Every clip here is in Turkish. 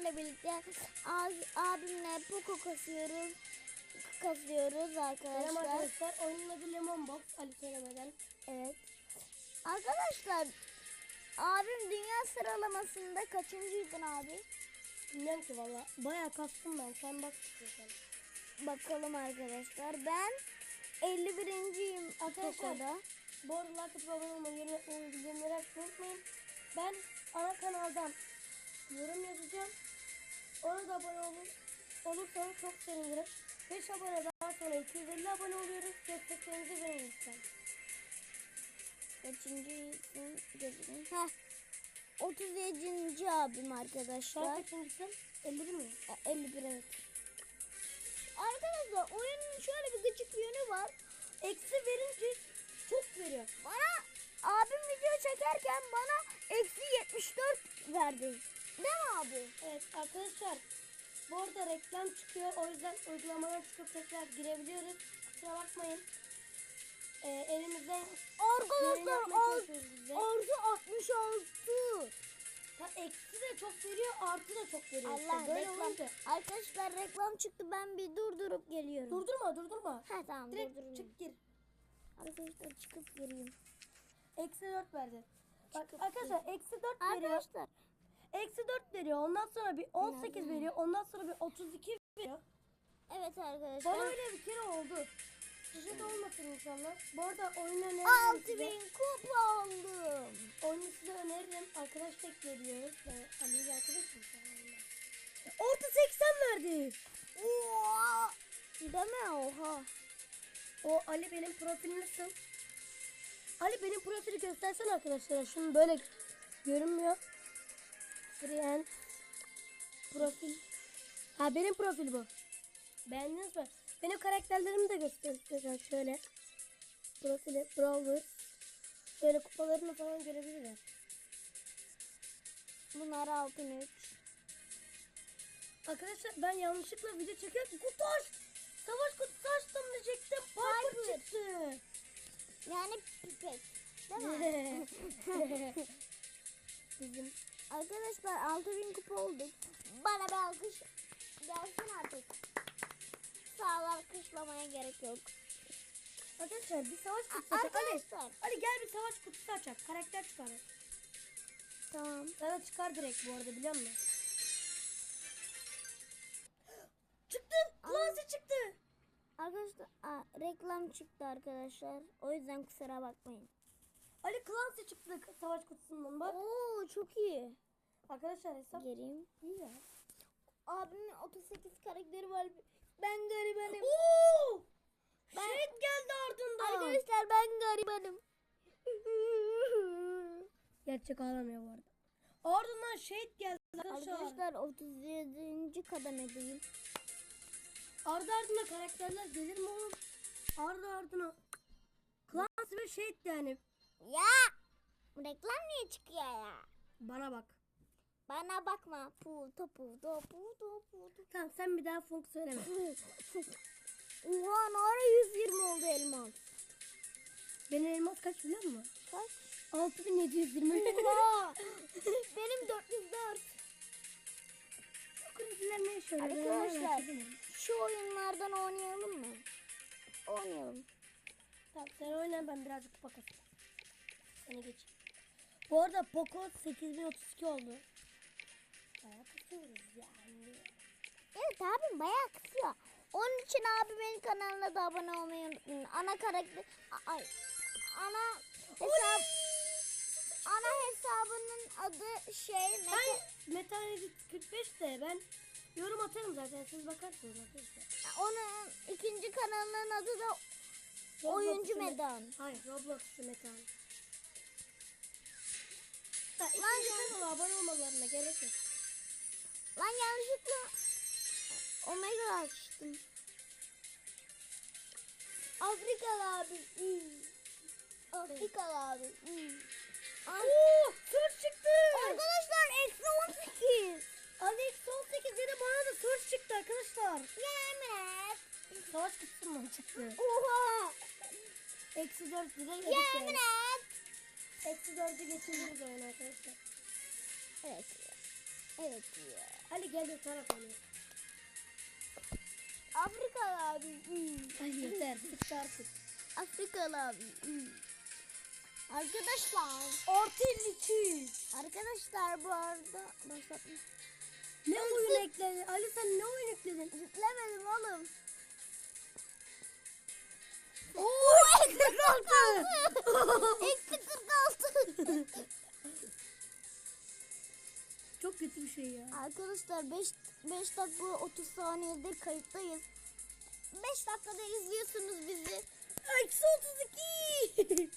sizlerle birlikte abi- abimle Poco kasıyoruz. Kasıyoruz Selam arkadaşlar. arkadaşlar. Oyunun adı Lemon Box. Ali söylemeden. Evet. Arkadaşlar abim dünya sıralamasında kaçıncıydın abi? Bilmiyorum ki valla. Bayağı kastım ben. Sen bak istiyorsan. Bakalım arkadaşlar. Ben 51.yim Arkadaşlar. Poco'da. Bu arada like atıp abone olmayı, yorum yapmayı, bildirimleri açmayı unutmayın. Ben ana kanaldan yorum yazacağım. Ona da abone olun. Olursanız çok sevinirim. 5 abone daha sonra 250 abone oluyoruz. Desteklerinizi verin lütfen. Kaçıncıysın? Gözükün. Heh. 37. abim Sen arkadaşlar. kaçıncısın? 51 mi? E, 51 evet. Arkadaşlar oyunun şöyle bir gıcık yönü var. Eksi verince çok veriyor. Bana abim video çekerken bana eksi 74 verdi. Mi abi? Evet arkadaşlar bu arada reklam çıkıyor o yüzden uygulamadan çıkıp tekrar girebiliyoruz. Kusura bakmayın. Ee, elimizden yayın Arkadaşlar az, artı 66. Ha, eksi de çok veriyor artı da çok veriyor. Allah işte. Böyle reklam. olunca. Arkadaşlar reklam çıktı ben bir durdurup geliyorum. Durdurma durdurma. Ha tamam Direkt durdurayım. çık gir. Arkadaşlar çıkıp gireyim. Eksi 4 verdi. Bak Çıkıp arkadaşlar eksi 4 veriyor. Arkadaşlar Eksi 4 veriyor. Ondan sonra bir 18 Biraz veriyor. Ondan sonra bir 32 veriyor. evet arkadaşlar. Bana öyle bir kere oldu. Size de olmasın inşallah. Bu arada oyunu öneririm 6000 kupa aldım. Oyunu size öneririm. Arkadaş bekliyoruz. Ben Ali ile arkadaşım. Orta 80 verdi. Oha. Deme oha. O Ali benim profilim nasıl? Ali benim profili göstersene arkadaşlar. Şunu böyle görünmüyor. Friend. Profil. Ha benim profil bu. Beğendiniz mi? Benim karakterlerimi de göstereceğim şöyle. Profili, browser. Şöyle kupalarını falan görebilirler. Bunlar altın 3. Arkadaşlar ben yanlışlıkla video çekerken kutu aç. Savaş kutusu açtım diyecektim. Piper. çıktı. Yani pipet. Değil mi? Bizim Arkadaşlar 6000 kupa olduk. Bana bir alkış gelsin artık. Sağ ol alkışlamaya gerek yok. arkadaşlar bir savaş kutusu açak. Ali, Arkadaşlar. Ali gel bir savaş kutusu açak. Karakter çıkar. Tamam. Sana çıkar direkt bu arada biliyor musun? çıktı. Clancy çıktı. Arkadaşlar aa, reklam çıktı arkadaşlar. O yüzden kusura bakmayın. Ali Clancy çıktı savaş kutusundan bak. Oo çok iyi. Arkadaşlar hesap Geleyim. iyi ya. Abimin 38 karakteri var. Ben garibanım. Oo! Ben- Şehit geldi ardından. Arkadaşlar ben garibanım. Gerçek ağlamıyor bu arada. Ardından şehit geldi arkadaşlar. Arkadaşlar 37. kademedeyim. Ardı ardına karakterler gelir mi oğlum? Ardı ardına. Clancy ve şehit yani. Ya! Reklam niye çıkıyor ya? Bana bak. Bana bakma. Puto puto puto puto. Tamam sen bir daha funk söyleme. Oha nara 120 oldu elmas. Benim elmas kaç biliyor musun? Kaç? 6720. Oha! Benim 404. Krediler ne yaşıyor? Arkadaşlar şu oyunlardan oynayalım mı? Oynayalım. Tamam sen oyna ben birazcık kupa Seni geç. Bu arada Poco 8032 oldu. Bayağı kasıyoruz yani. Evet abim bayağı kısıyor. Onun için abimin kanalına da abone olmayı unutmayın. Ana karakter... Ay. Ana hesap... Ana hesabının adı şey... Mete... Ben Metal Edit 45 de ben yorum atarım zaten siz bakarsınız arkadaşlar. Onun ikinci kanalının adı da Roblox Oyuncu Medan. Hayır Roblox'u Metal. Ha, Lan ikinci kanala abone olmalarına gerek yok. Lan yanlışlıkla Omega açtım. Afrikalı abi. hmm. Afrikalı abi. hmm. Oo, Search çıktı. Arkadaşlar eksi 18. Alex 18 dedi bana da Search çıktı arkadaşlar. Yemin et. Savaş kutusundan çıktı. Oha. Eksi 4 lira yedik et. Eksi 4'ü geçiririz oyunu arkadaşlar. Evet. Evet ya. Ali gel taraf oynayalım. Afrikalı abi. Ali yeter. Sıktı artık. Afrikalı abi. Arkadaşlar. Artı 52. Arkadaşlar bu arada başlatma. Ne oyun ekledin? Ali sen ne oyun ekledin? Yüklemedim oğlum. Oo, şey ya. Arkadaşlar 5 5 dakika 30 saniyedir kayıttayız. 5 dakikada izliyorsunuz bizi. Eksi 32.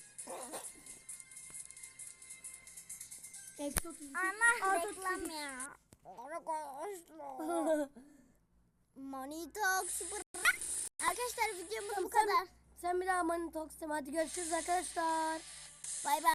Eksi 32. Ana Artı reklam ya. Arkadaşlar. Money Talk Super. Arkadaşlar videomuz bu Tamam, sen- kadar. Sen bir daha Money Talks'tem. Hadi görüşürüz arkadaşlar. Bay bay.